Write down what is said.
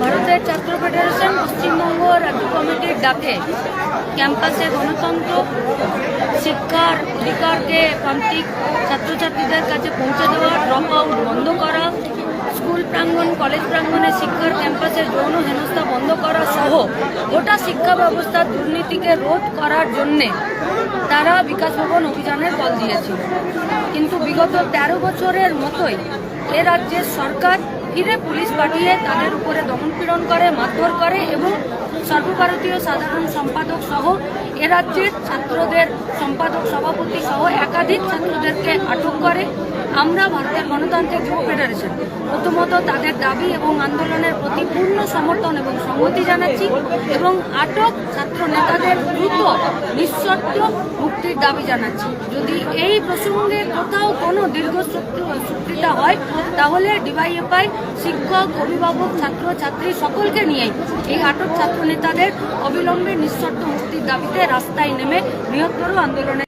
ভারতের ছাত্র ফেডারেশন পশ্চিমবঙ্গ রাজ্য কমিটির ডাকে ক্যাম্পাসে গণতন্ত্র, শিক্ষার অধিকারকে প্রান্তিক ছাত্রছাত্রীদের কাছে পৌঁছে দেওয়া ড্রপ আউট বন্ধ করা প্রাঙ্গণ, কলেজ প্রাঙ্গণে শিক্ষার ক্যাম্পাসের যৌন হেনস্থা বন্ধ করা সহ গোটা শিক্ষা ব্যবস্থার দুর্নীতিকে রোধ করার জন্যে তারা বিকাশ ভবন অভিযানের কল দিয়েছিল। কিন্তু বিগত তেরো বছরের মতোই এ রাজ্যের সরকার ফিরে পুলিশ পাঠিয়ে তাদের উপরে দমনপীড়ন করে, মারধর করে এবং সর্বভারতীয় সাধারণ সম্পাদক সহ এ রাজ্যের ছাত্রদের সম্পাদক সভাপতি সহ একাধিক ছাত্রদেরকে আটক করে। আমরা ভারতের গণতান্ত্রিক যুব ফেডারেশন প্রথমত তাদের দাবি এবং আন্দোলনের প্রতি পূর্ণ সমর্থন এবং সংহতি জানাচ্ছি এবং আটক ছাত্র নেতাদের দ্রুত নিঃশর্ত মুক্তির দাবি জানাচ্ছি। যদি এই প্রসঙ্গে কোথাও কোনো দীর্ঘ সূত্রিতা হয়, তাহলে ডিওয়াইএফআই শিক্ষক, অভিভাবক, ছাত্র, ছাত্রী সকলকে নিয়েই এই আটক ছাত্র নেতাদের অবিলম্বে নিঃশর্ত মুক্তির দাবিতে রাস্তায় নেমে বৃহত্তর আন্দোলনে